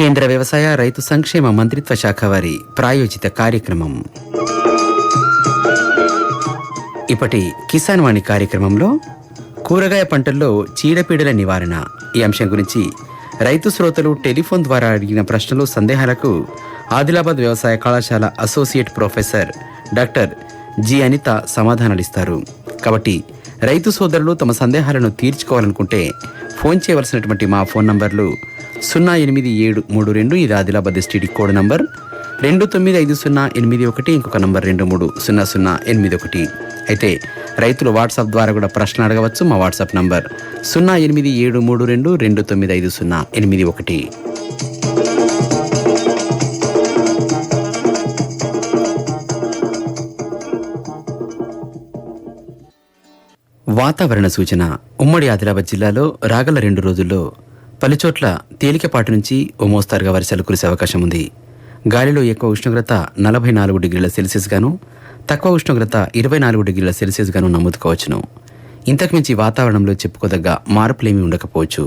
కేంద్ర వ్యవసాయ రైతు సంక్షేమ మంత్రిత్వ శాఖ వారి ప్రాయోజిత కార్యక్రమం. ఇప్పటి కిసాన్ వాణి కార్యక్రమంలో కూరగాయ పంటల్లో చీడపీడల నివారణ. ఈ అంశం గురించి రైతు శ్రోతలు టెలిఫోన్ ద్వారా అడిగిన ప్రశ్నలు సందేహాలకు ఆదిలాబాద్ వ్యవసాయ కళాశాల associate professor doctor G Anitha సమాధానాలిస్తారు. కాబట్టి రైతు సోదరులు తమ సందేహాలను తీర్చుకోవాలనుకుంటే ఫోన్ చేయవలసినటువంటి మా ఫోన్ నంబర్లు సున్నా ఎనిమిది ఏడు మూడు రెండు ఇది ఆదిలాబాద్ ఎస్టీడీ కోడ్ నంబర్. రెండు తొమ్మిది ఐదు సున్నా ఎనిమిది ఒకటి ఇంకొక నంబర్ రెండు మూడు సున్నా సున్నా ఎనిమిది ఒకటి. అయితే రైతులు వాట్సాప్ ద్వారా కూడా ప్రశ్నలు అడగవచ్చు మా వాట్సాప్ నంబర్ సున్నా ఎనిమిది ఏడు మూడు రెండు రెండు తొమ్మిది ఐదు సున్నా ఎనిమిది ఒకటి. వాతావరణ సూచన. ఉమ్మడి ఆదిలాబాద్ జిల్లాలో రాగల రెండు రోజుల్లో పలుచోట్ల తేలికపాటి నుంచి ఓ మోస్తారుగా వర్షాలు కురిసే అవకాశం ఉంది గాలిలో ఎక్కువ ఉష్ణోగ్రత నలభై నాలుగు డిగ్రీల సెల్సియస్ గాను తక్కువ ఉష్ణోగ్రత ఇరవై నాలుగు డిగ్రీల సెల్సియస్ గాను నమోదుకోవచ్చును ఇంతకుమించి వాతావరణంలో చెప్పుకోదగ్గ మార్పులేమీ ఉండకపోవచ్చు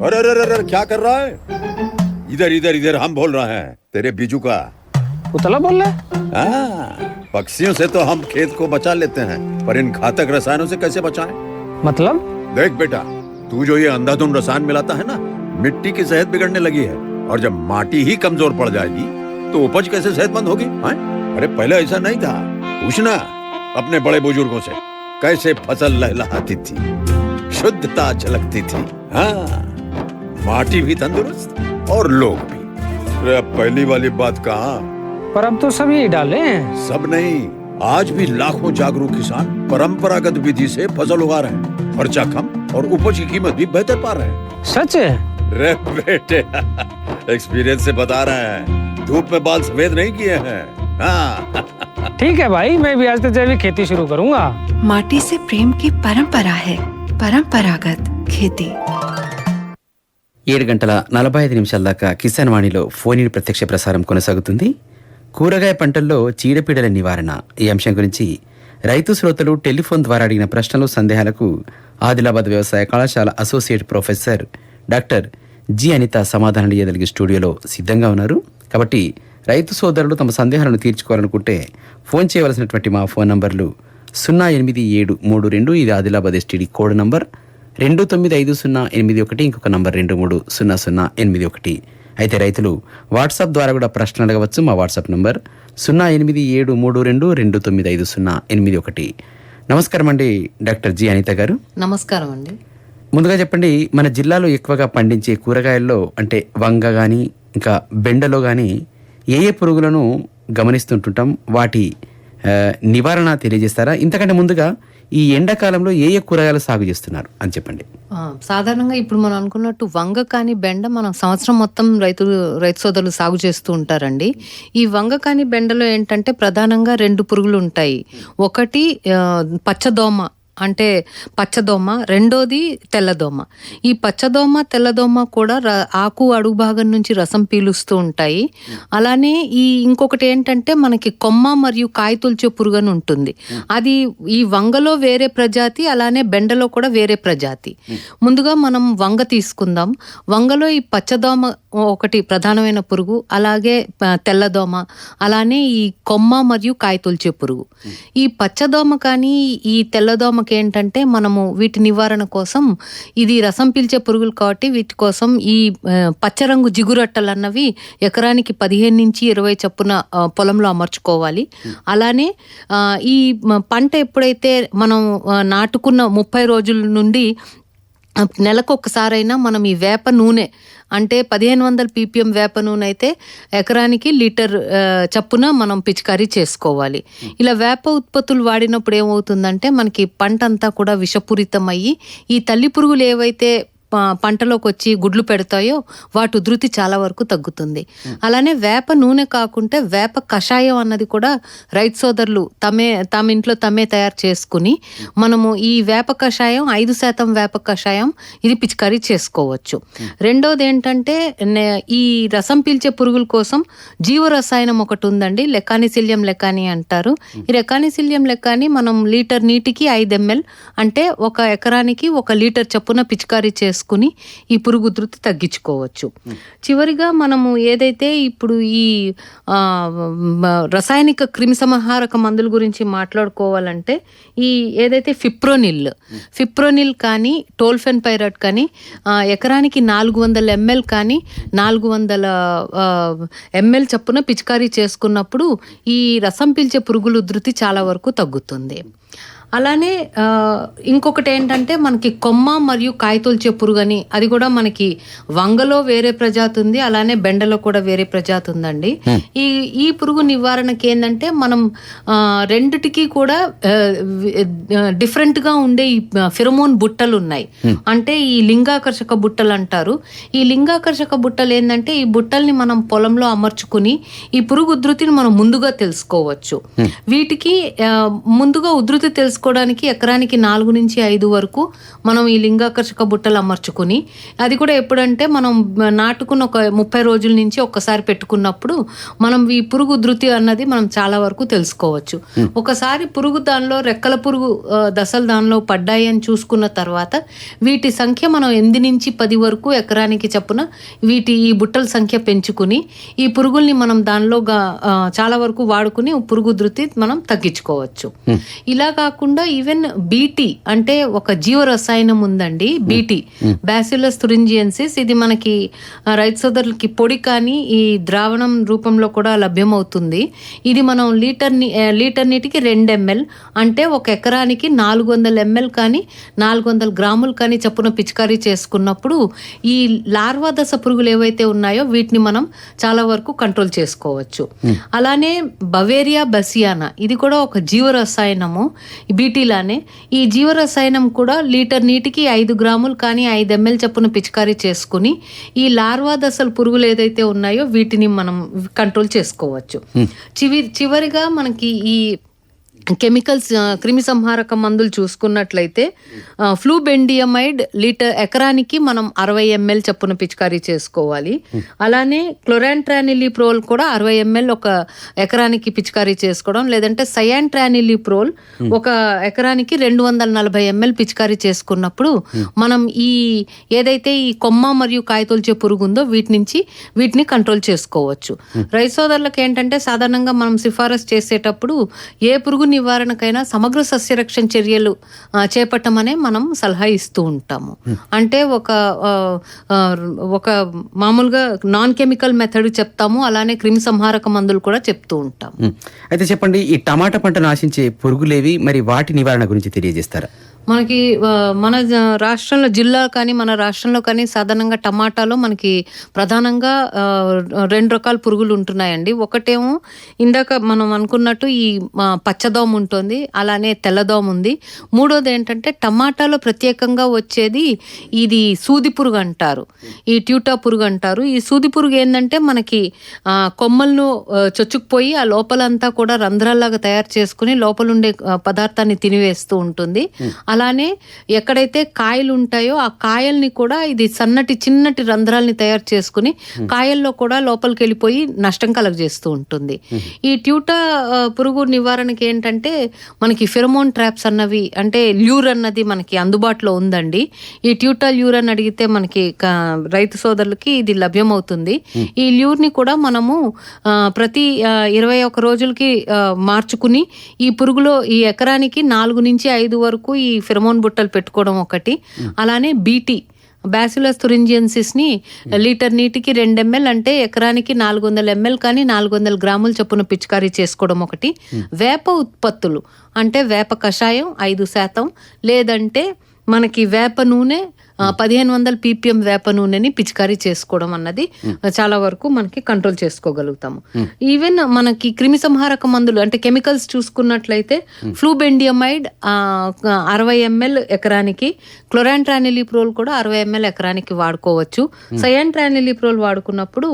अरे अरे अरे अरे क्या कर रहा है इधर इधर इधर हम बोल रहे हैं तेरे बीजू का पुतला बोल रहा है हाँ, पक्षियों से तो हम खेत को बचा लेते हैं पर इन घातक रसायनों से कैसे बचाएं? मतलब देख बेटा तू जो ये अंधाधुन रसायन मिलाता है ना मिट्टी की सेहत बिगड़ने लगी है और जब माटी ही कमज़ोर पड़ जाएगी तो उपज कैसे सेहतमंद होगी हाँ? अरे पहले ऐसा नहीं था। पूछना अपने बड़े बुज़ुर्गों से कैसे फ़सल लहलहाती थी शुद्धता झलकती थी हाँ? माटी भी तंदुरुस्त और लोग भी। अरे पहली वाली बात कहा? पर अब तो सभी डाले हैं। सब नहीं आज भी लाखों जागरूक किसान परंपरागत विधि से फ़सल उगा रहे हैं। खर्चा कम और उपज की कीमत भी बेहतर पा रहे हैं सच है रे बेटे एक्सपीरियंस से बता रहे हैं धूप में बाल सफेद नहीं किए हैं हाँ ठीक है भाई मैं भी आज से जैविक खेती शुरू करूंगा माटी से प्रेम की परंपरा है परंपरागत खेती ఏడు గంటల నలభై ఐదు నిమిషాల దాకా కిసాన్ వాణిలో ఫోన్ ఇన్ ప్రత్యక్ష ప్రసారం కొనసాగుతుంది కూరగాయ పంటల్లో చీడపీడల నివారణ ఈ అంశం గురించి రైతు శ్రోతలు టెలిఫోన్ ద్వారా అడిగిన ప్రశ్నలు సందేహాలకు ఆదిలాబాద్ వ్యవసాయ కళాశాల associate professor doctor G Anitha సమాధానం ఇయ్యగలిగే స్టూడియోలో సిద్ధంగా ఉన్నారు. కాబట్టి రైతు సోదరులు తమ సందేహాలను తీర్చుకోవాలనుకుంటే ఫోన్ చేయవలసినటువంటి మా ఫోన్ నంబర్లు సున్నా ఎనిమిది ఏడు మూడు రెండు ఇది ఆదిలాబాద్ ఎస్టీడీ కోడ్ నంబర్. రెండు తొమ్మిది ఐదు సున్నా ఎనిమిది ఒకటి ఇంకొక నంబర్ రెండు మూడు సున్నా సున్నా ఎనిమిది ఒకటి. అయితే రైతులు వాట్సాప్ ద్వారా కూడా ప్రశ్న అడగవచ్చు. మా వాట్సాప్ నంబర్ సున్నా ఎనిమిది ఏడు మూడు రెండు రెండు తొమ్మిది ఐదు సున్నా ఎనిమిది ఒకటి. నమస్కారం అండి డాక్టర్ జి అనిత గారు. నమస్కారం అండి ముందుగా చెప్పండి మన జిల్లాలో ఎక్కువగా పండించే కూరగాయల్లో అంటే వంగ కానీ ఇంకా బెండలో కానీ ఏ ఏ పురుగులను గమనిస్తుంటుంటాం? వాటి నివారణ తెలియజేస్తారా? ఇంతకంటే ముందుగా ఈ ఎండాకాలంలో ఏ ఏ కూరగాయలు సాగు చేస్తున్నారు అని చెప్పండి. సాధారణంగా ఇప్పుడు మనం అనుకున్నట్టు వంగ కాని బెండ మనం సంవత్సరం మొత్తం రైతులు రైతు సోదరులు సాగు చేస్తూ ఉంటారండి. ఈ వంగ కాని బెండలో ఏంటంటే ప్రధానంగా రెండు పురుగులు ఉంటాయి. ఒకటి పచ్చదోమ అంటే పచ్చదోమ రెండోది తెల్లదోమ. ఈ పచ్చదోమ తెల్లదోమ కూడా ఆకు అడుగు భాగం నుంచి రసం పీలుస్తూ ఉంటాయి. అలానే ఈ ఇంకొకటి ఏంటంటే మనకి కొమ్మ మరియు కాయ తుల్చే పురుగు అని ఉంటుంది. అది ఈ వంగలో వేరే ప్రజాతి అలానే బెండలో కూడా వేరే ప్రజాతి. ముందుగా మనం వంగ తీసుకుందాం. వంగలో ఈ పచ్చదోమ ఒకటి ప్రధానమైన పురుగు అలాగే తెల్లదోమ అలానే ఈ కొమ్మ మరియు కాయ తుల్చే పురుగు ఈ పచ్చదోమ కానీ ఈ తెల్లదోమ ఏంటంటే మనము వీటి నివారణ కోసం ఇది రసం పీల్చే పురుగులు కాబట్టి వీటి కోసం ఈ పచ్చరంగు జిగురట్టలు అన్నవి ఎకరానికి పదిహేను నుంచి ఇరవై చప్పున పొలంలో అమర్చుకోవాలి. అలానే ఈ పంట ఎప్పుడైతే మనం నాటుకున్న ముప్పై రోజుల నుండి నెలకు ఒక్కసారైనా మనం ఈ వేప నూనె అంటే పదిహేను వందల పీపీఎం వేప నూనె అయితే ఎకరానికి లీటర్ చప్పున మనం పిచికారీ చేసుకోవాలి. ఇలా వేప ఉత్పత్తులు వాడినప్పుడు ఏమవుతుందంటే మనకి పంట అంతా కూడా విషపూరితం అయ్యి ఈ తల్లి పురుగులు ఏవైతే పంటలోకి వచ్చి గుడ్లు పెడతాయో వాటి ఉధృతి చాలా వరకు తగ్గుతుంది. అలానే వేప నూనె కాకుంటే వేప కషాయం అన్నది కూడా రైతు సోదరులు తమే తమ ఇంట్లో తమే తయారు చేసుకుని మనము ఈ వేప కషాయం ఐదు శాతం వేప కషాయం ఇది పిచికారీ చేసుకోవచ్చు. రెండోది ఏంటంటే నే- ఈ రసం పీల్చే పురుగుల కోసం జీవరసాయనం ఒకటి ఉందండి. లెకానిసిలియం లెకాని అంటారు. ఈ లెకానిసిలియం లెకాని మనం లీటర్ నీటికి ఐదు ఎంఎల్ అంటే ఒక ఎకరానికి ఒక లీటర్ చొప్పున పిచికారీ చేసుకుని ఈ పురుగు ఉధృతి తగ్గించుకోవచ్చు. చివరిగా మనము ఏదైతే ఇప్పుడు ఈ రసాయనిక క్రిమిసంహారక మందుల గురించి మాట్లాడుకోవాలంటే ఈ ఏదైతే ఫిప్రోనిల్ ఫిప్రోనిల్ కానీ టోల్ఫెన్ పైరట్ కానీ ఎకరానికి నాలుగు వందల ఎంఎల్ కానీ నాలుగు వందల ఎంఎల్ చప్పున పిచికారీ చేసుకున్నప్పుడు ఈ రసం పీల్చే పురుగుల ఉధృతి చాలా వరకు తగ్గుతుంది. అలానే ఇంకొకటి ఏంటంటే మనకి కొమ్మ మరియు కాయతొల్చే పురుగు అని అది కూడా మనకి వంగలో వేరే ప్రజాతి ఉంది అలానే బెండలో కూడా వేరే ప్రజాతి ఉందండి. ఈ ఈ పురుగు నివారణకి ఏంటంటే మనం రెండిటికి కూడా ఆ, వి- ఆ, different గా ఉండే ఈ ఫిరమోన్ బుట్టలు ఉన్నాయి అంటే ఈ లింగాకర్షక బుట్టలు అంటారు. ఈ లింగాకర్షక బుట్టలు ఏంటంటే ఈ బుట్టల్ని మనం పొలంలో అమర్చుకుని ఈ పురుగు ఉధృతిని మనం ముందుగా తెలుసుకోవచ్చు. వీటికి ముందుగా ఉధృతి తెలుసుకోవడానికి ఎకరానికి నాలుగు నుంచి ఐదు వరకు మనం ఈ లింగాకర్షక బుట్టలు అమర్చుకుని అది కూడా ఎప్పుడంటే మనం నాటుకున్న ఒక ముప్పై రోజుల నుంచి ఒక్కసారి పెట్టుకున్నప్పుడు మనం ఈ పురుగు ఉధృతి అన్నది మనం చాలా వరకు తెలుసుకోవచ్చు. ఒకసారి పురుగు దానిలో రెక్కల పురుగు దశలు దానిలో పడ్డాయి అని చూసుకున్న తర్వాత వీటి సంఖ్య మనం ఎనిమిది నుంచి పది వరకు ఎకరానికి చప్పున వీటి ఈ బుట్టల సంఖ్య పెంచుకుని ఈ పురుగుల్ని మనం దానిలో చాలా వరకు వాడుకుని పురుగు ఉధృతి మనం తగ్గించుకోవచ్చు. ఇలా కాకుండా ఈవెన్ బీటీ అంటే ఒక జీవ రసాయనం ఉందండి బీటీ. బ్యాసిలస్ తురింజియన్సిస్ ఇది మనకి రైతు సోదరులకి పొడి కానీ ఈ ద్రావణం రూపంలో కూడా లభ్యమవుతుంది. ఇది మనం లీటర్ లీటర్ నీటికి రెండు ఎంఎల్ అంటే ఒక ఎకరానికి నాలుగు వందల ఎంఎల్ కానీ నాలుగు వందల గ్రాములు కానీ చప్పున పిచికారీ చేసుకున్నప్పుడు ఈ లార్వా దశ పురుగులు ఏవైతే ఉన్నాయో వీటిని మనం చాలా వరకు కంట్రోల్ చేసుకోవచ్చు. అలానే బవేరియా బసియానా ఇది కూడా ఒక జీవ రసాయనము బీటీలానే ఈ జీవ రసాయనం కూడా లీటర్ నీటికి ఐదు గ్రాములు కానీ ఐదు ఎంఎల్ చప్పున పిచికారీ చేసుకుని ఈ లార్వా దశల పురుగులు ఏదైతే ఉన్నాయో వీటిని మనం కంట్రోల్ చేసుకోవచ్చు. చివి చివరిగా మనకి ఈ కెమికల్స్ క్రిమి సంహారక మందులు చూసుకున్నట్లయితే ఆ, ఫ్లూబెండియమైడ్ లీటర్ ఎకరానికి మనం అరవై ఎంఎల్ చప్పున పిచికారీ చేసుకోవాలి. అలానే క్లోరాంట్రానిలిప్రోల్ కూడా అరవై ఎంఎల్ ఒక ఎకరానికి పిచికారీ చేసుకోవడం లేదంటే సయాంట్రానిలిప్రోల్ ఒక ఎకరానికి రెండు వందల నలభై ఎంఎల్ పిచికారీ చేసుకున్నప్పుడు మనం ఈ ఏదైతే ఈ కొమ్మ మరియు కాయతొల్చే పురుగు ఉందో వీటి నుంచి వీటిని కంట్రోల్ చేసుకోవచ్చు. రైతు సోదరులకు ఏంటంటే సాధారణంగా మనం సిఫారసు చేసేటప్పుడు ఏ పురుగు నివారణకైనా సమగ్ర సస్యరక్షణ చర్యలు చేపట్టమనే మనం సలహా ఇస్తూ ఉంటాము. అంటే ఒక ఒక మామూలుగా నాన్ కెమికల్ మెథడ్ చెప్తాము అలానే క్రిమి సంహారక మందులు కూడా చెప్తూ ఉంటాము. అయితే చెప్పండి ఈ టమాటా పంటను ఆశించే పురుగులేవి మరి వాటి నివారణ గురించి తెలియజేస్తారా? మనకి మన రాష్ట్రంలో జిల్లా కానీ మన రాష్ట్రంలో కానీ సాధారణంగా టమాటాలో మనకి ప్రధానంగా రెండు రకాల పురుగులు ఉంటున్నాయండి. ఒకటేమో ఇందాక మనం అనుకున్నట్టు ఈ పచ్చదోమ ఉంటుంది అలానే తెల్లదోమ ఉంది. మూడోది ఏంటంటే టమాటాలో ప్రత్యేకంగా వచ్చేది ఇది సూది పురుగు అంటారు. ఈ ట్యూటా పురుగు అంటారు. ఈ సూది పురుగు ఏంటంటే మనకి కొమ్మలను చొచ్చుకుపోయి ఆ లోపలంతా కూడా రంధ్రాల్లాగా తయారు చేసుకుని లోపల ఉండే ఆ, పదార్థాన్ని తినివేస్తూ ఉంటుంది. అలానే ఎక్కడైతే కాయలు ఉంటాయో ఆ కాయల్ని కూడా ఇది సన్నటి చిన్నటి రంధ్రాల్ని తయారు చేసుకుని కాయల్లో కూడా లోపలికి వెళ్ళిపోయి నష్టం కలగజేస్తూ ఉంటుంది. ఈ ట్యూటా పురుగు నివారణకి ఏంటంటే మనకి ఫెరమోన్ ట్రాప్స్ అన్నవి అంటే ల్యూర్ అన్నది మనకి అందుబాటులో ఉందండి. ఈ ట్యూటా ల్యూర్ అని అడిగితే మనకి రైతు సోదరులకి ఇది లభ్యమవుతుంది. ఈ ల్యూర్ని కూడా మనము ప్రతి ఇరవై ఒక రోజులకి మార్చుకుని ఈ పురుగులో ఈ ఎకరానికి నాలుగు నుంచి ఐదు వరకు ఈ ఫిరమోన్ బుట్టలు పెట్టుకోవడం ఒకటి. అలానే బీటీ బ్యాసిలస్ తురింజియన్సిస్ని లీటర్ నీటికి రెండు ఎంఎల్ అంటే ఎకరానికి నాలుగు వందల ఎంఎల్ కానీ నాలుగు వందల గ్రాముల చొప్పున పిచికారీ చేసుకోవడం ఒకటి. వేప ఉత్పత్తులు అంటే వేప కషాయం ఐదు శాతం. లేదంటే మనకి వేప నూనె పదిహేను వందల పీపీఎం వేప నూనెని పిచికారీ చేసుకోవడం అన్నది చాలా వరకు మనకి కంట్రోల్ చేసుకోగలుగుతాము. ఈవెన్ మనకి క్రిమి సంహారక మందులు అంటే కెమికల్స్ చూసుకున్నట్లయితే ఫ్లూబెండియమైడ్ అరవై ఎంఎల్ ఎకరానికి క్లోరాంట్రానిలిప్రోల్ కూడా అరవై ఎంఎల్ ఎకరానికి వాడుకోవచ్చు. సయాంట్రానిలిప్రోల్ వాడుకున్నప్పుడు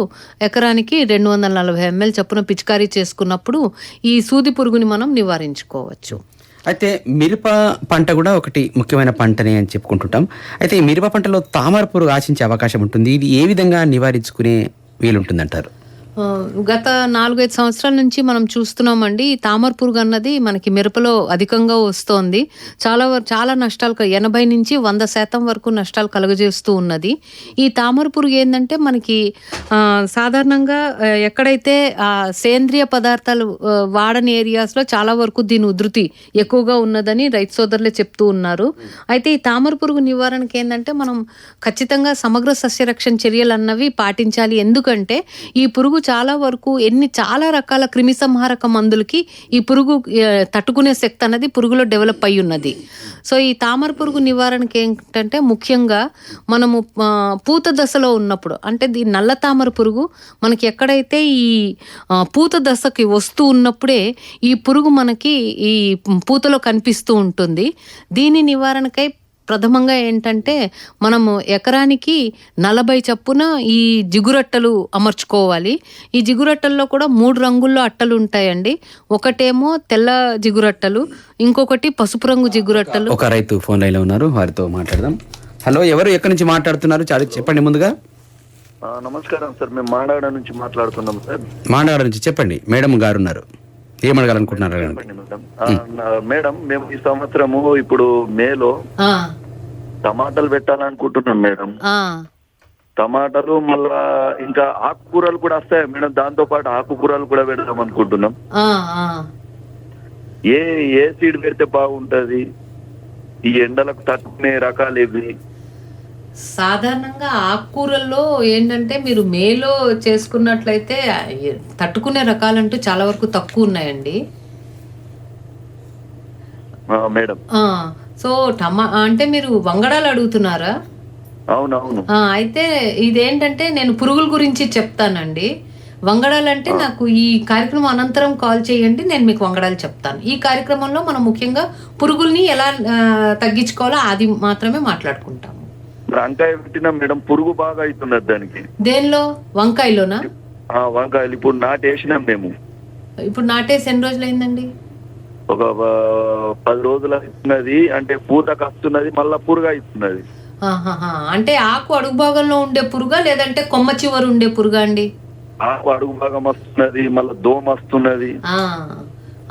ఎకరానికి రెండు వందల నలభై ఎంఎల్ చొప్పున పిచికారీ చేసుకున్నప్పుడు ఈ సూది పురుగుని మనం నివారించుకోవచ్చు. అయితే మిరప పంట కూడా ఒకటి ముఖ్యమైన పంటనే అని చెప్పుకుంటుంటాం. అయితే ఈ మిరప పంటలో తామర పురుగు ఆశించే అవకాశం ఉంటుంది. ఇది ఏ విధంగా నివారించుకునే వీలుంటుందంటారు? గత నాలుగైదు సంవత్సరాల నుంచి మనం చూస్తున్నామండి ఈ తామర పురుగు అన్నది మనకి మిరపలో అధికంగా వస్తోంది. చాలా చాలా నష్టాలు ఎనభై నుంచి వంద శాతం వరకు నష్టాలు కలుగజేస్తూ ఉన్నది. ఈ తామర పురుగు ఏంటంటే మనకి సాధారణంగా ఎక్కడైతే సేంద్రియ పదార్థాలు వాడని ఏరియాస్లో చాలా వరకు దీని ఉధృతి ఎక్కువగా ఉన్నదని రైతు సోదరులే చెప్తూ ఉన్నారు. అయితే ఈ తామర పురుగు నివారణకి ఏంటంటే మనం ఖచ్చితంగా సమగ్ర సస్యరక్షణ చర్యలు అన్నవి పాటించాలి. ఎందుకంటే ఈ పురుగు చాలా వరకు ఎన్ని చాలా రకాల క్రిమిసంహారక మందులకి ఈ పురుగు తట్టుకునే శక్తి అన్నది పురుగులో డెవలప్ అయి ఉన్నది. సో ఈ తామర పురుగు నివారణకి ఏంటంటే ముఖ్యంగా మనము పూత దశలో ఉన్నప్పుడు అంటే ఈ నల్ల తామర పురుగు మనకి ఎక్కడైతే ఈ పూత దశకి వస్తూ ఉన్నప్పుడే ఈ పురుగు మనకి ఈ పూతలో కనిపిస్తూ ఉంటుంది. దీని నివారణకై ప్రథమంగా ఏంటంటే మనము ఎకరానికి నలభై చప్పున ఈ జిగురట్టలు అమర్చుకోవాలి. ఈ జిగురట్టల్లో కూడా మూడు రంగుల్లో అట్టలు ఉంటాయండి. ఒకటేమో తెల్ల జిగురట్టలు ఇంకొకటి పసుపు రంగు జిగురట్టలు. ఒక రైతు ఫోన్ లైన్లో ఉన్నారు వారితో మాట్లాడదాం. హలో ఎవరు ఎక్కడి నుంచి మాట్లాడుతున్నారు? చాలా చెప్పండి ముందుగా. నమస్కారం సార్ మేము మాడాడ నుంచి మాట్లాడుతున్నాం సార్. మాండవాడ నుంచి చెప్పండి మేడం గారు ఉన్నారు. ఏమడగాలనుకుంటున్నారు మేడం. మేము ఈ సంవత్సరము ఇప్పుడు మేలో ఆ, టమాటాలు పెట్టాలనుకుంటున్నాం మేడం. ఆ. టమాటాలు మళ్ళా ఇంకా ఆకుకూరలు కూడా వస్తాయి మేడం? దాంతో పాటు ఆకుకూరలు కూడా పెడదాం అనుకుంటున్నాం. ఆ, ఆ. ఏ ఏ సీడ్ పెడితే బాగుంటది? ఈ ఎండలకు తట్టుకునే రకాలు ఇవి. సాధారణంగా ఆకుకూరల్లో ఏంటంటే మీరు మేలో చేసుకున్నట్లయితే తట్టుకునే రకాలంటూ చాలా వరకు తక్కువ ఉన్నాయండి. మేడం. సో టమా అంటే మీరు వంగడాలు అడుగుతున్నారా? అవునవును. అయితే ఇదేంటంటే నేను పురుగుల గురించి చెప్తానండి. వంగడాలంటే నాకు ఈ కార్యక్రమం అనంతరం కాల్ చేయండి నేను మీకు వంగడాలు చెప్తాను. ఈ కార్యక్రమంలో మనం ముఖ్యంగా పురుగుల్ని ఎలా తగ్గించుకోవాలో అది మాత్రమే మాట్లాడుకుంటాము. వంకాయ పెట్టినా మేడం పురుగు బాగా అవుతున్నది దానికి. దేనిలో? వంకాయలోనా? ఆ వంకాయలు ఇప్పుడు నాటేసినాం మేము. ఇప్పుడు నాటేసి ఎన్ని రోజులు అయిందండి ఒక పది రోజులు అవుతున్నది అంటే పూతకు వస్తున్నది మళ్ళా పురుగు అవుతున్నది. అంటే ఆకు అడుగు భాగంలో ఉండే పురుగా లేదంటే కొమ్మ చివరి ఉండే పురుగా అండి? ఆకు అడుగు భాగం వస్తున్నది మళ్ళా దోమ వస్తున్నది. ఆ,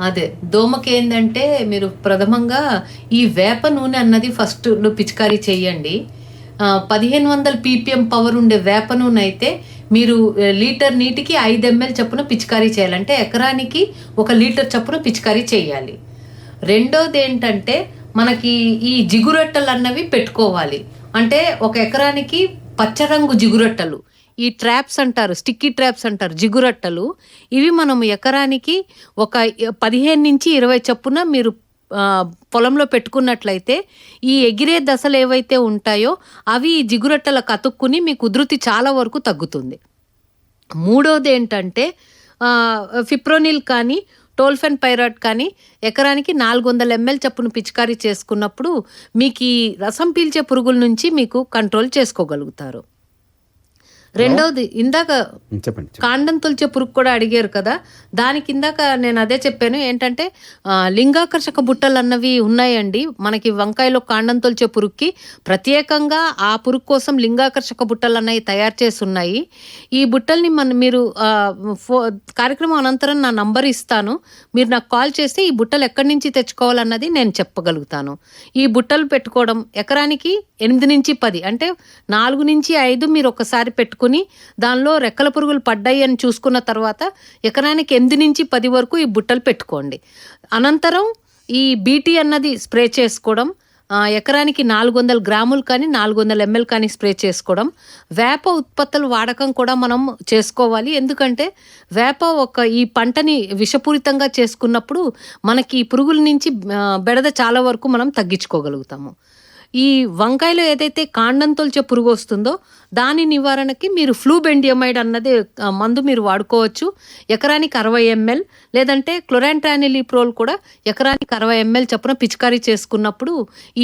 అదే. దోమకి ఏంటంటే మీరు ప్రథమంగా ఈ వేప నూనె అన్నది ఫస్ట్ పిచికారీ చేయండి. పదిహేను వందల పీపీఎం పవర్ ఉండే వేప నూనె అయితే మీరు లీటర్ నీటికి ఐదు ఎంఎల్ చొప్పున పిచికారీ చేయాలంటే ఎకరానికి ఒక లీటర్ చొప్పున పిచికారీ చేయాలి. రెండోది ఏంటంటే మనకి ఈ జిగురొట్టలు అన్నవి పెట్టుకోవాలి. అంటే ఒక ఎకరానికి పచ్చరంగు జిగురొట్టలు ఈ ట్రాప్స్ అంటారు స్టిక్కీ ట్రాప్స్ అంటారు జిగురట్టలు ఇవి మనం ఎకరానికి ఒక పదిహేను నుంచి ఇరవై చొప్పున మీరు పొలంలో పెట్టుకున్నట్లయితే ఈ ఎగిరే దశలు ఏవైతే ఉంటాయో అవి ఈ జిగురట్టలకు అతుక్కుని మీకు ఉధృతి చాలా వరకు తగ్గుతుంది. మూడోది ఏంటంటే ఫిప్రోనిల్ కానీ టోల్ఫెన్ పైరాట్ కానీ ఎకరానికి నాలుగు వందల ఎంఎల్ చప్పును పిచికారీ చేసుకున్నప్పుడు మీకు ఈ రసం పీల్చే పురుగుల నుంచి మీకు కంట్రోల్ చేసుకోగలుగుతారు. రెండవది ఇందాక చెప్పండి. కాండం తొలిచే పురుగు కూడా అడిగారు కదా దానికి ఇందాక నేను అదే చెప్పాను ఏంటంటే లింగాకర్షక బుట్టలు అన్నవి ఉన్నాయండి. మనకి వంకాయలో కాండం తొలిచే పురుగుకి ప్రత్యేకంగా ఆ పురుగు కోసం లింగాకర్షక బుట్టలు అన్నవి తయారు చేసి ఉన్నాయి ఈ బుట్టల్ని మన మీరు ఫో కార్యక్రమం అనంతరం నా నంబర్ ఇస్తాను. మీరు నాకు కాల్ చేస్తే ఈ బుట్టలు ఎక్కడి నుంచి తెచ్చుకోవాలన్నది నేను చెప్పగలుగుతాను. ఈ బుట్టలు పెట్టుకోవడం ఎకరానికి ఎనిమిది నుంచి పది అంటే నాలుగు నుంచి ఐదు మీరు ఒకసారి పెట్టుకుని దానిలో రెక్కల పురుగులు పడ్డాయి అని చూసుకున్న తర్వాత ఎకరానికి ఎనిమిది నుంచి పది వరకు ఈ బుట్టలు పెట్టుకోండి. అనంతరం ఈ బీటీ అన్నది స్ప్రే చేసుకోవడం ఎకరానికి నాలుగు వందల గ్రాములు కానీ నాలుగు వందల ఎంఎల్ కానీ స్ప్రే చేసుకోవడం. వేప ఉత్పత్తుల వాడకం కూడా మనం చేసుకోవాలి. ఎందుకంటే వేప ఒక ఈ పంటని విషపూరితంగా చేసుకున్నప్పుడు మనకి ఈ పురుగుల నుంచి బెడద చాలా వరకు మనం తగ్గించుకోగలుగుతాము. ఈ వంకాయలో ఏదైతే కాండం తొలిచే పురుగు వస్తుందో దాని నివారణకి మీరు ఫ్లూబెండియమైడ్ అన్నది మందు మీరు వాడుకోవచ్చు. ఎకరానికి అరవై ఎంఎల్ లేదంటే క్లోరాంట్రానిలిప్రోల్ కూడా ఎకరానికి అరవై ఎంఎల్ చొప్పున పిచికారీ చేసుకున్నప్పుడు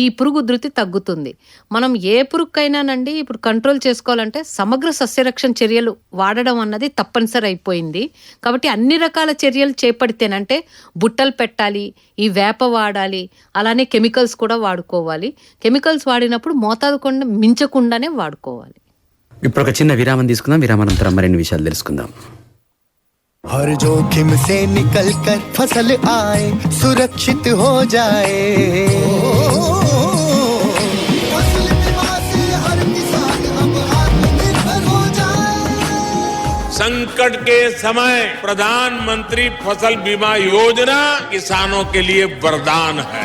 ఈ పురుగు ఉధృతి తగ్గుతుంది. మనం ఏ పురుగుకైనానండి ఇప్పుడు కంట్రోల్ చేసుకోవాలంటే సమగ్ర సస్యరక్షణ చర్యలు వాడడం అన్నది తప్పనిసరి అయిపోయింది. కాబట్టి అన్ని రకాల చర్యలు చేపడితేనంటే బుట్టలు పెట్టాలి ఈ వేప వాడాలి అలానే కెమికల్స్ కూడా వాడుకోవాలి. కెమికల్స్ వాడినప్పుడు మోతాదు కొండ మించకుండానే వాడుకోవాలి. ఇప్పుడు ఒక చిన్న విరామం తీసుకుందాం విరామానంతరం మరిన్ని విషయాలు తెలుసుకుందాం हर जोखिम से निकल कर फसल आए सुरक्षित हो जाए फसल बीमा से हर किसान अब आत्मनिर्भर हो जाए संकट के समय प्रधानमंत्री फसल बीमा योजना किसानों के लिए वरदान है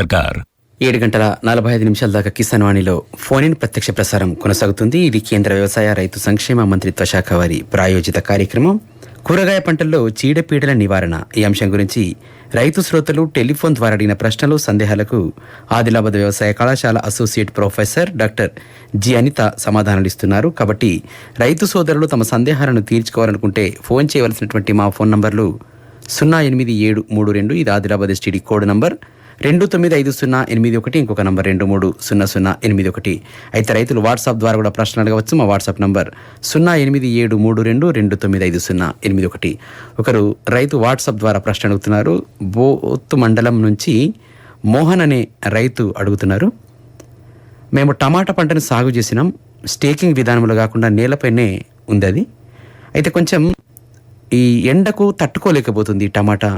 సర్కార్. ఏడు గంటల నలభై ఐదు నిమిషాల దాకా కిసాన్ వాణిలో ఫోన్ ఇన్ ప్రత్యక్ష ప్రసారం కొనసాగుతుంది. ఇది కేంద్ర వ్యవసాయ రైతు సంక్షేమ మంత్రిత్వ శాఖ వారి ప్రాయోజిత కార్యక్రమం. కూరగాయ పంటల్లో చీడపీడల నివారణ. ఈ అంశం గురించి రైతు శ్రోతలు టెలిఫోన్ ద్వారా అడిగిన ప్రశ్నలు సందేహాలకు ఆదిలాబాద్ వ్యవసాయ కళాశాల associate professor doctor G Anitha సమాధానాలు ఇస్తున్నారు కాబట్టి రైతు సోదరులు తమ సందేహాలను తీర్చుకోవాలనుకుంటే ఫోన్ చేయవలసినటువంటి మా ఫోన్ నంబర్లు సున్నా ఎనిమిది ఏడు మూడు రెండు ఇది ఆదిలాబాద్ ఎస్టీడీ కోడ్ నంబర్. రెండు తొమ్మిది ఐదు సున్నా ఎనిమిది ఒకటి ఇంకొక నంబర్ రెండు మూడు సున్నా సున్నా ఎనిమిది ఒకటి. అయితే రైతులు వాట్సాప్ ద్వారా కూడా ప్రశ్నలు అడగవచ్చు మా వాట్సాప్ నంబర్ సున్నా ఎనిమిది ఏడు మూడు రెండు రెండు తొమ్మిది ఐదు సున్నా ఎనిమిది ఒకటి. ఒకరు రైతు వాట్సాప్ ద్వారా ప్రశ్న అడుగుతున్నారు బోత్ మండలం నుంచి మోహన్ అనే రైతు అడుగుతున్నారు. మేము టమాటా పంటను సాగు చేసినాం స్టేకింగ్ విధానంలో కాకుండా నేలపైనే ఉంది అది. అయితే కొంచెం ఈ ఎండకు తట్టుకోలేకపోతుంది టమాటా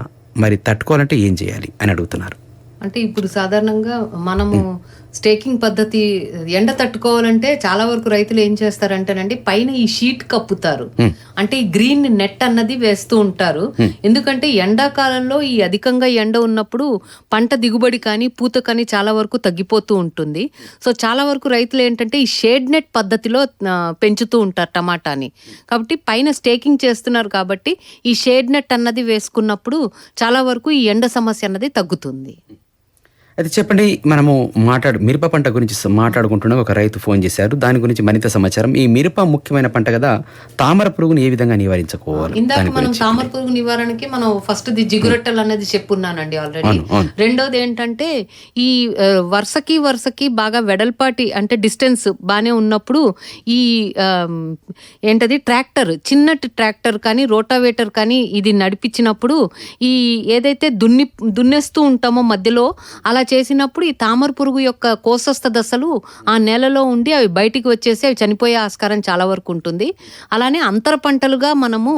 మరి తట్టుకోవాలంటే ఏం చేయాలి అని అడుగుతున్నారు. అంటే ఇప్పుడు సాధారణంగా మనము స్టేకింగ్ పద్ధతి ఎండ తట్టుకోవాలంటే చాలా వరకు రైతులు ఏం చేస్తారంటేనండి పైన ఈ షీట్ కప్పుతారు. అంటే ఈ గ్రీన్ నెట్ అన్నది వేస్తూ ఉంటారు. ఎందుకంటే ఎండాకాలంలో ఈ అధికంగా ఎండ ఉన్నప్పుడు పంట దిగుబడి కానీ పూత కానీ చాలా వరకు తగ్గిపోతూ ఉంటుంది. సో చాలా వరకు రైతులు ఏంటంటే ఈ షేడ్ నెట్ పద్ధతిలో పెంచుతూ ఉంటారు టమాటాని. కాబట్టి పైన స్టేకింగ్ చేస్తున్నారు కాబట్టి ఈ షేడ్ నెట్ అన్నది వేసుకున్నప్పుడు చాలా వరకు ఈ ఎండ సమస్య అన్నది తగ్గుతుంది. అయితే చెప్పండి మనము మాట్లాడు మిరప పంట గురించి మాట్లాడుకుంటున్నాం ఒక రైతు ఫోన్ చేశారు. దాని గురించి మరింత సమాచారం. ఈ మిరప ముఖ్యమైన పంట కదా తామర పురుగుని ఏ విధంగా నివారించుకోవాలి? ఇందాక మనం తామర పురుగు నివారణకి మనం ఫస్ట్ ది జిగురొట్టెలు అనేది చెప్పున్నానండి ఆల్రెడీ. రెండోది ఏంటంటే ఈ వరుసకి వరుసకి బాగా వెడల్పాటి అంటే డిస్టెన్స్ బాగానే ఉన్నప్పుడు ఈ ఏంటది ట్రాక్టర్ చిన్నటి ట్రాక్టర్ కానీ రోటావేటర్ కానీ ఇది నడిపించినప్పుడు ఈ ఏదైతే దున్ని దున్నేస్తూ ఉంటామో మధ్యలో అలా చేసినప్పుడు ఈ తామర పురుగు యొక్క కోసస్థ దశలు ఆ నేలలో ఉండి అవి బయటికి వచ్చేసి అవి చనిపోయే ఆస్కారం చాలా వరకు ఉంటుంది. అలానే అంతర పంటలుగా మనము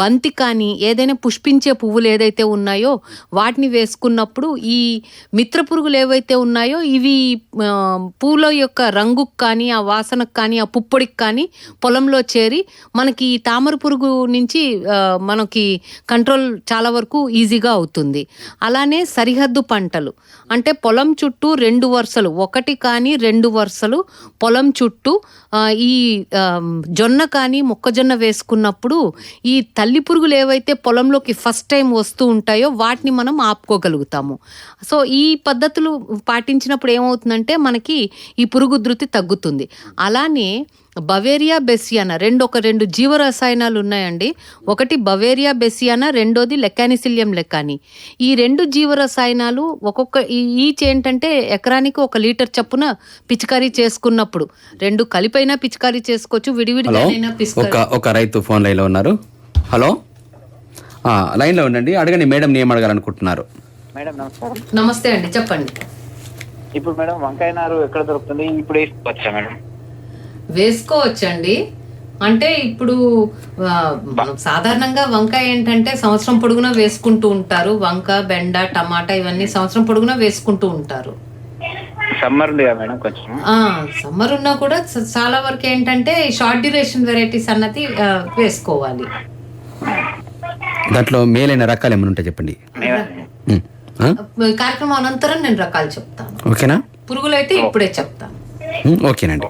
బంతి కానీ ఏదైనా పుష్పించే పువ్వులు ఏదైతే ఉన్నాయో వాటిని వేసుకున్నప్పుడు ఈ మిత్ర పురుగులు ఏవైతే ఉన్నాయో ఇవి పూల యొక్క రంగుకు కానీ ఆ వాసనకు కానీ ఆ పుప్పొడికి కానీ పొలంలో చేరి మనకి ఈ తామర పురుగు నుంచి మనకి కంట్రోల్ చాలా వరకు ఈజీగా అవుతుంది. అలానే సరిహద్దు పంటలు అంటే అంటే పొలం చుట్టూ రెండు వరుసలు ఒకటి కానీ రెండు వరుసలు పొలం చుట్టూ ఈ జొన్న కానీ మొక్కజొన్న వేసుకున్నప్పుడు ఈ తల్లి పురుగులు ఏవైతే పొలంలోకి ఫస్ట్ టైం వస్తూ ఉంటాయో వాటిని మనం ఆపుకోగలుగుతాము. సో ఈ పద్ధతులు పాటించినప్పుడు ఏమవుతుందంటే మనకి ఈ పురుగు ఉధృతి తగ్గుతుంది. అలానే బవేరియా బెసియానా రెండు ఒక రెండు జీవరసాయనాలు ఉన్నాయండి. ఒకటి బవేరియా బెసియానా రెండోది లెకానిసిలియం లెకాని ఈ రెండు జీవరసాయనాలు ఒక్కొక్క ఈ- ఈచ్ ఏంటంటే ఎకరానికి ఒక లీటర్ చప్పున పిచికారీ చేసుకున్నప్పుడు రెండు కలిపైనా పిచికారీ చేసుకోవచ్చు హలో? విడివిడిగానైనా ఒక ఒక రైతు ఫోన్ లైన్లో ఉన్నారు. హలో? ఆ, లైన్లో ఉండండి అడగండి మేడం ఏం అడగాలనుకుంటున్నారు? మేడం నమస్కారం. నమస్తే అండి చెప్పండి. ఇప్పుడు మేడం వంకాయ నారు ఎక్కడ దొరుకుతుంది? ఇప్పుడు వేసుకోవచ్చా మేడం? వేసుకోవచ్చండి. అంటే ఇప్పుడు మనం సాధారణంగా వంకాయ ఏంటంటే సంవత్సరం పొడుగునా వేసుకుంటూ ఉంటారు. వంక బెండ టమాటా ఇవన్నీ సంవత్సరం పొడుగునా వేసుకుంటూ ఉంటారు. సమ్మర్ ఉంది కదా మేడం కొంచెం? ఆ సమ్మర్ ఉన్నా కూడా చాలా వరకు ఏంటంటే షార్ట్ డ్యూరేషన్ వెరైటీస్ అన్నది వేసుకోవాలి. దాంట్లో మేలైన రకాలు ఏమైనా ఉంటే చెప్పండి? కార్యక్రమం అనంతరం నేను రకాలు చెప్తాను. ఓకేనా? పురుగులు అయితే ఇప్పుడే చెప్తాను. ఓకేనండి.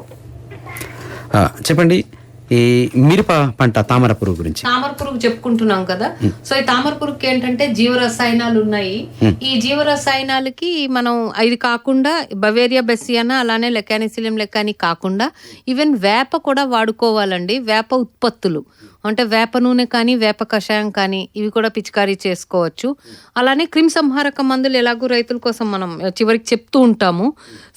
చెప్పండి. ఈ మిరప పంట తామర పురుగు గురించి. తామర పురుగు చెప్పుకుంటున్నాం కదా. సో ఈ తామర పురుగుకి ఏంటంటే జీవ రసాయనాలు ఉన్నాయి ఈ జీవ రసాయనాలకి మనం ఇది కాకుండా బవేరియా బెసియానా అలానే లెకానిసిలియం లెకాని కాకుండా ఈవెన్ వేప కూడా వాడుకోవాలండి. వేప ఉత్పత్తులు. అంటే వేప నూనె కానీ వేప కషాయం కానీ ఇవి కూడా పిచికారీ చేసుకోవచ్చు. అలానే క్రిమి సంహారక మందులు ఎలాగో రైతుల కోసం మనం చివరికి చెప్తూ ఉంటాము.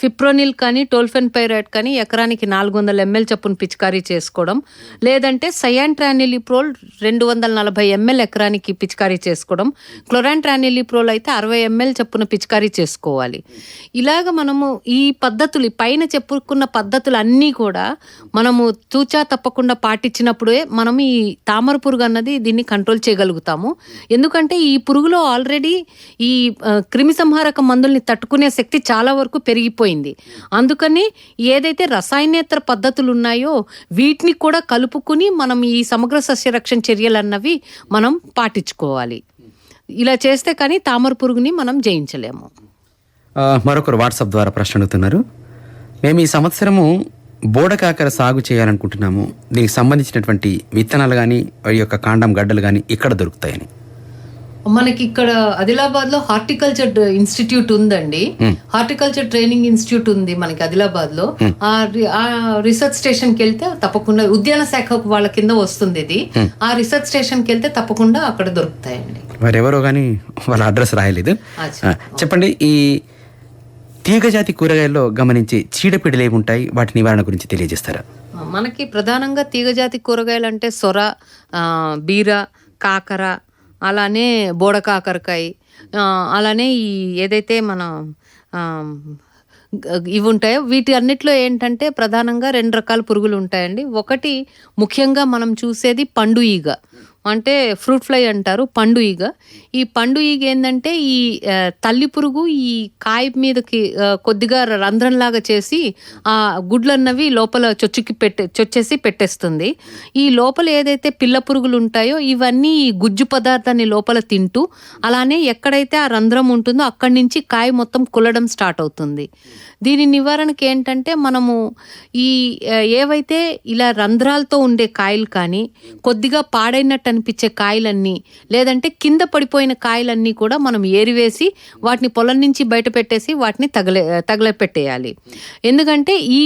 ఫిప్రోనిల్ కానీ టోల్ఫెన్ పైరైట్ కానీ ఎకరానికి నాలుగు వందల ఎంఎల్ చొప్పున పిచికారీ చేసుకోవడం. లేదంటే సయాంట్రానిలిప్రోల్ రెండు వందల నలభై ఎంఎల్ ఎకరానికి పిచికారీ చేసుకోవడం. క్లొరాంట్రానిలిప్రోల్ అయితే అరవై ఎంఎల్ చొప్పున పిచికారీ చేసుకోవాలి. ఇలాగ మనము ఈ పద్ధతులు పైన చెప్పుకున్న పద్ధతులు అన్నీ కూడా మనము తూచా తప్పకుండా పాటించినప్పుడే మనం ఈ తామర పురుగు అన్నది దీన్ని కంట్రోల్ చేయగలుగుతాము. ఎందుకంటే ఈ పురుగులో ఆల్రెడీ ఈ క్రిమి సంహారక మందుల్ని తట్టుకునే శక్తి చాలా వరకు పెరిగిపోయింది. అందుకని ఏదైతే రసాయనేతర పద్ధతులు ఉన్నాయో వీటిని కూడా కలుపుకుని మనం ఈ సమగ్ర సస్యరక్షణ చర్యలు అన్నవి మనం పాటించుకోవాలి. ఇలా చేస్తే కానీ తామర పురుగుని మనం జయించలేము. మరొకరు వాట్సాప్ ద్వారా ప్రశ్న అడుగుతున్నారు. మేము ఈ సంవత్సరము బోడకాకర సాగు చేయాలనుకుంటున్నాము. దీనికి సంబంధించినటువంటి విత్తనాలు కానీ వాటి యొక్క కాండం గడ్డలు కానీ ఇక్కడ దొరుకుతాయని. మనకి ఇక్కడ ఆదిలాబాద్లో హార్టికల్చర్ ఇన్స్టిట్యూట్ ఉందండి. హార్టికల్చర్ ట్రైనింగ్ ఇన్స్టిట్యూట్ ఉంది మనకి ఆదిలాబాద్లో ఆ రీసెర్చ్ స్టేషన్కి వెళ్తే తప్పకుండా ఉద్యాన శాఖ వాళ్ళ కింద వస్తుంది ఇది. ఆ రీసెర్చ్ స్టేషన్కి వెళ్తే తప్పకుండా అక్కడ దొరుకుతాయండి. వారెవరో కానీ వాళ్ళ అడ్రస్ రాయలేదు. చెప్పండి ఈ తీగజాతి కూరగాయల్లో గమనించి చీడపీడలు ఏముంటాయి వాటి నివారణ గురించి తెలియజేస్తారా? మనకి ప్రధానంగా తీగజాతి కూరగాయలు అంటే సొర బీర కాకర అలానే బోడ కాకరకాయ అలానే ఈ ఏదైతే మన ఇవి ఉంటాయో వీటి అన్నిట్లో ఏంటంటే ప్రధానంగా రెండు రకాల పురుగులు ఉంటాయండి. ఒకటి ముఖ్యంగా మనం చూసేది పండు ఈగ. అంటే ఫ్రూట్ ఫ్లై అంటారు పండు ఈగ. ఈ పండు ఈగ ఏంటంటే ఈ తల్లి పురుగు ఈ కాయ మీదకి కొద్దిగా రంధ్రంలాగా చేసి ఆ గుడ్లన్నవి లోపల చొచ్చుకి పెట్టే చొచ్చేసి పెట్టేస్తుంది. ఈ లోపల ఏదైతే పిల్ల పురుగులు ఉంటాయో ఇవన్నీ ఈ గుజ్జు పదార్థాన్ని లోపల తింటూ అలానే ఎక్కడైతే ఆ రంధ్రం ఉంటుందో అక్కడి నుంచి కాయ మొత్తం కుల్లడం స్టార్ట్ అవుతుంది. దీని నివారణకి ఏంటంటే మనము ఈ ఏవైతే ఇలా రంధ్రాలతో ఉండే కాయలు కానీ కొద్దిగా పాడైనట్టు అనిపించే కాయలన్నీ లేదంటే కింద పడిపోయిన కాయలన్నీ కూడా మనం ఏరివేసి వాటిని పొలం నుంచి బయట పెట్టేసి వాటిని తగలే తగలపెట్టేయాలి. ఎందుకంటే ఈ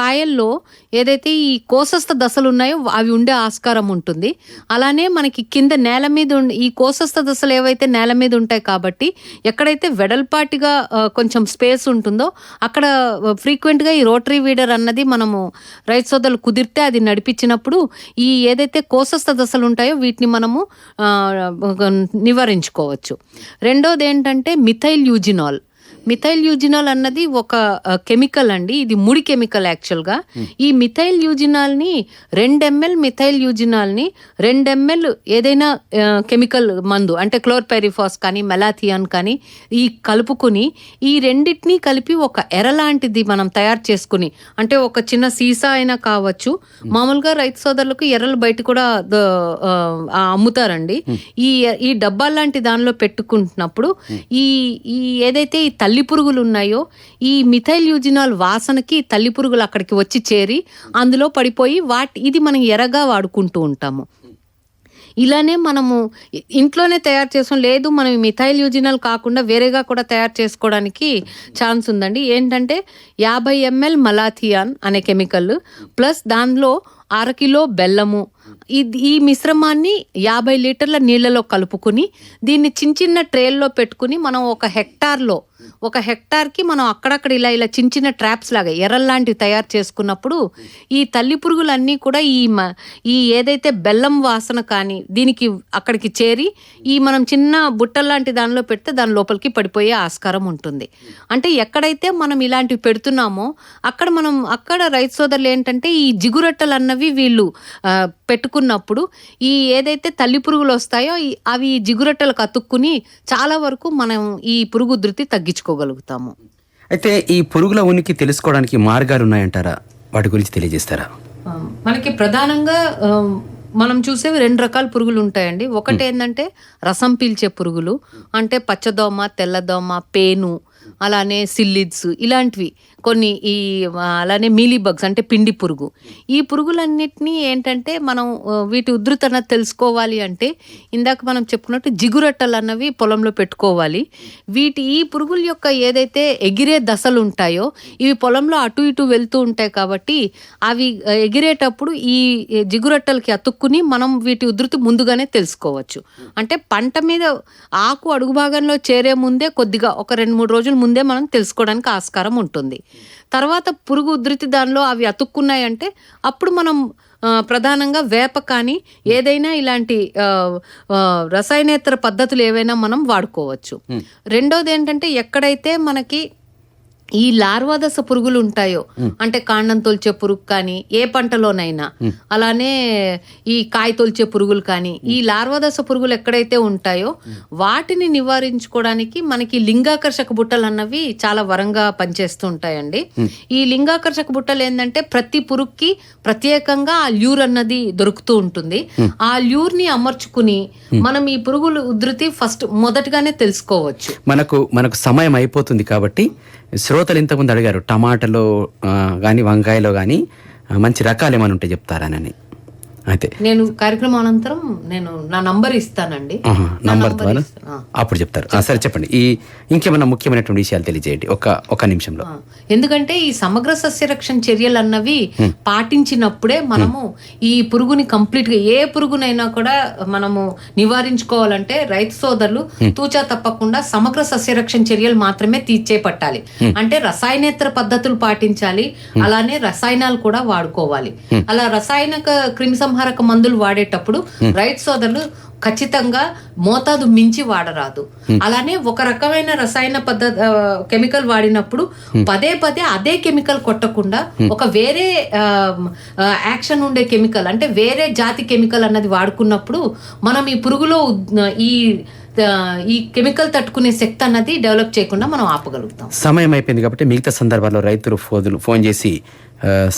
కాయల్లో ఏదైతే ఈ కోసస్థ దశలు ఉన్నాయో అవి ఉండే ఆస్కారం ఉంటుంది. అలానే మనకి కింద నేల మీద ఈ కోసస్థ దశలు ఏవైతే నేల మీద ఉంటాయి కాబట్టి ఎక్కడైతే వెడల్పాటిగా కొంచెం స్పేస్ ఉంటుందో అక్కడ ఫ్రీక్వెంట్గా ఈ రోటరీ వీడర్ అన్నది మనము రైతు సోదరులు కుదిరితే అది నడిపించినప్పుడు ఈ ఏదైతే కోసస్థ దశలు ఉంటాయో వీటిని మనము నివారించుకోవచ్చు. రెండోది ఏంటంటే మిథైల్ యూజినాల్. మిథైల్ యూజినాల్ అన్నది ఒక కెమికల్ అండి. ఇది ముడి కెమికల్ యాక్చువల్గా ఈ మిథైల్ యూజినాల్ని రెండు ఎంఎల్ మిథైల్ యూజినాల్ని రెండు ఎంఎల్ ఏదైనా కెమికల్ మందు అంటే క్లోర్పైరిఫాస్ కానీ మెలాథియాన్ కానీ ఈ కలుపుకుని ఈ రెండింటినీ కలిపి ఒక ఎర లాంటిది మనం తయారు చేసుకుని అంటే ఒక చిన్న సీసా అయినా కావచ్చు. మామూలుగా రైతు సోదరులకు ఎర్రలు బయట కూడా అమ్ముతారండి. ఈ ఈ డబ్బా లాంటి దానిలో పెట్టుకుంటున్నప్పుడు ఈ ఈ ఏదైతే ఈ తల్లి పురుగులు ఉన్నాయో ఈ మిథైల్ యూజినాల్ వాసనకి తల్లి పురుగులు అక్కడికి వచ్చి చేరి అందులో పడిపోయి వాటి ఇది మనం ఎరగా వాడుకుంటూ ఉంటాము. ఇలానే మనము ఇంట్లోనే తయారు చేసాం లేదు మనం మిథైల్ యూజినల్ కాకుండా వేరేగా కూడా తయారు చేసుకోవడానికి ఛాన్స్ ఉందండి. ఏంటంటే యాభై ఎంఎల్ మలాథియాన్ అనే కెమికల్ ప్లస్ దానిలో అరకిలో బెల్లము. ఇది ఈ మిశ్రమాన్ని యాభై లీటర్ల నీళ్ళలో కలుపుకుని దీన్ని చిన్న చిన్న ట్రేల్లో పెట్టుకుని మనం ఒక హెక్టార్లో ఒక హెక్టార్కి మనం అక్కడక్కడ ఇలా ఇలా చిన్న చిన్న ట్రాప్స్ లాగా ఎర్రల్లాంటివి తయారు చేసుకున్నప్పుడు ఈ తల్లి పురుగులన్నీ కూడా ఈ మ ఈ ఏదైతే బెల్లం వాసన కానీ దీనికి అక్కడికి చేరి ఈ మనం చిన్న బుట్టల్లాంటి దానిలో పెడితే దాని లోపలికి పడిపోయే ఆస్కారం ఉంటుంది. అంటే ఎక్కడైతే మనం ఇలాంటివి పెడుతున్నామో అక్కడ మనం అక్కడ రైతు సోదరులు ఏంటంటే ఈ జిగురట్టలు అన్నవి వీళ్ళు పెట్టుకున్నప్పుడు ఈ ఏదైతే తల్లి పురుగులు వస్తాయో అవి జిగురట్టలకు అతుక్కుని చాలా వరకు మనం ఈ పురుగు ఉధృతి తగ్గించుకోగలుగుతాము. అయితే ఈ పురుగుల ఉనికి తెలుసుకోవడానికి మార్గాలు ఉన్నాయంటారా? వాటి గురించి తెలియజేస్తారా? మనకి ప్రధానంగా మనం చూసేవి రెండు రకాల పురుగులు ఉంటాయండి. ఒకటి ఏంటంటే రసం పీల్చే పురుగులు అంటే పచ్చదోమ తెల్లదోమ పేను అలానే సిల్లిడ్స్ ఇలాంటివి. కొన్ని ఈ అలానే మీలీ బగ్స్ అంటే పిండి పురుగు. ఈ పురుగులన్నిటినీ ఏంటంటే మనం వీటి ఉధృతన అన్నది తెలుసుకోవాలి అంటే ఇందాక మనం చెప్పుకున్నట్టు జిగురట్టలు అన్నవి పొలంలో పెట్టుకోవాలి. వీటి ఈ పురుగుల యొక్క ఏదైతే ఎగిరే దశలు ఉంటాయో ఇవి పొలంలో అటు ఇటు వెళ్తూ ఉంటాయి కాబట్టి అవి ఎగిరేటప్పుడు ఈ జిగురట్టలకి అతుక్కుని మనం వీటి ఉధృతి ముందుగానే తెలుసుకోవచ్చు. అంటే పంట మీద ఆకు అడుగు భాగంలో చేరే ముందే కొద్దిగా ఒక రెండు మూడు రోజుల ముందే మనం తెలుసుకోవడానికి ఆస్కారం ఉంటుంది. తర్వాత పురుగు ఉధృతి దానిలో అవి అతుక్కున్నాయంటే అప్పుడు మనం ప్రధానంగా వేప కానీ ఏదైనా ఇలాంటి రసాయనేతర పద్ధతులు ఏవైనా మనం వాడుకోవచ్చు. రెండోది ఏంటంటే ఎక్కడైతే మనకి ఈ లార్వాదశ పురుగులు ఉంటాయో అంటే కాండం తొలిచే పురుగు కానీ ఏ పంటలోనైనా అలానే ఈ కాయ తొలిచే పురుగులు కానీ ఈ లార్వాదశ పురుగులు ఎక్కడైతే ఉంటాయో వాటిని నివారించుకోవడానికి మనకి లింగాకర్షక బుట్టలు అన్నవి చాలా వరంగా పనిచేస్తూ ఉంటాయండి. ఈ లింగాకర్షక బుట్టలు ఏంటంటే ప్రతి పురుగుకి ప్రత్యేకంగా ఆ ల్యూర్ అన్నది దొరుకుతూ ఉంటుంది. ఆ ల్యూర్ని అమర్చుకుని మనం ఈ పురుగులు ఉధృతి ఫస్ట్ మొదటగానే తెలుసుకోవచ్చు. మనకు మనకు సమయం అయిపోతుంది కాబట్టి శ్రోతలు ఇంతకుముందు అడిగారు టమాటాలో కానీ వంకాయలో కానీ మంచి రకాలు ఏమైనా ఉంటే చెప్తారానని అయితే. నేను కార్యక్రమం అనంతరం నేను నా నంబర్ ఇస్తానండి. నంబర్ ద్వారా. అప్పుడు చెప్తారు. సరే చెప్పండి. ఈ ఇంకేమైనా ముఖ్యమైనటువంటి విషయాలు తెలియజేయండి ఒక ఒక నిమిషంలో. ఎందుకంటే ఈ సమగ్ర సస్యరక్షణ చర్యలు అన్నవి పాటించినప్పుడే మనము ఈ పురుగుని కంప్లీట్గా ఏ పురుగునైనా కూడా మనము నివారించుకోవాలంటే రైతు సోదరులు తూచా తప్పకుండా సమగ్ర సస్యరక్షణ చర్యలు మాత్రమే తీర్చేపట్టాలి అంటే రసాయనేతర పద్ధతులు పాటించాలి. అలానే రసాయనాలు కూడా వాడుకోవాలి. అలా రసాయనిక క్రిమిసంహారక మందులు వాడేటప్పుడు రైతు సోదరులు ఖచ్చితంగా మోతాదు మించి వాడరాదు. అలానే ఒక రకమైన రసాయన పద్ధతి కెమికల్ వాడినప్పుడు పదే పదే అదే కెమికల్ కొట్టకుండా ఒక వేరే యాక్షన్ ఉండే కెమికల్ అంటే వేరే జాతి కెమికల్ అన్నది వాడుకున్నప్పుడు మనం ఈ పురుగులో ఈ ఈ కెమికల్ తట్టుకునే శక్తి అన్నది డెవలప్ చేయకుండా మనం ఆపగలుగుతాం. సమయం అయిపోయింది కాబట్టి మిగతా సందర్భాల్లో రైతులు ఫోన్ ఫోన్ చేసి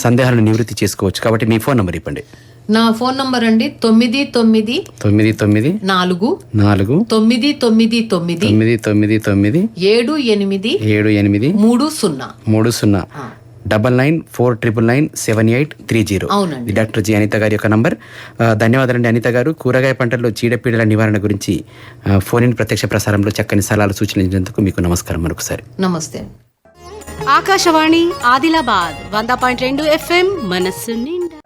సందేహాలను నివృత్తి చేసుకోవచ్చు. కాబట్టి మీ ఫోన్ నంబర్ ఇవ్వండి. నా ఫోన్ నంబర్ అండి తొమ్మిది తొమ్మిది తొమ్మిది తొమ్మిది నాలుగు నాలుగు తొమ్మిది తొమ్మిది తొమ్మిది తొమ్మిది తొమ్మిది తొమ్మిది ఏడు ఎనిమిది ఏడు ఎనిమిది మూడు సున్నా. మూడు సున్నా. Double nine four triple nine seven eight three zero. అవునండి. డాక్టర్ జి అనిత గారి యొక్క నంబర్. ధన్యవాదాలండి అనిత గారు. కూరగాయ పంటల్లో చీడపీడల నివారణ గురించి ఫోన్ ఇన్ ప్రత్యక్ష ప్రసారంలో చక్కని సలహాలు సూచనలు మీకు నమస్కారం మరొకసారి. నమస్తే. ఆకాశవాణి ఆదిలాబాద్ వంద పాయింట్ రెండు ఎఫ్ఎం మనస్సు నిండా.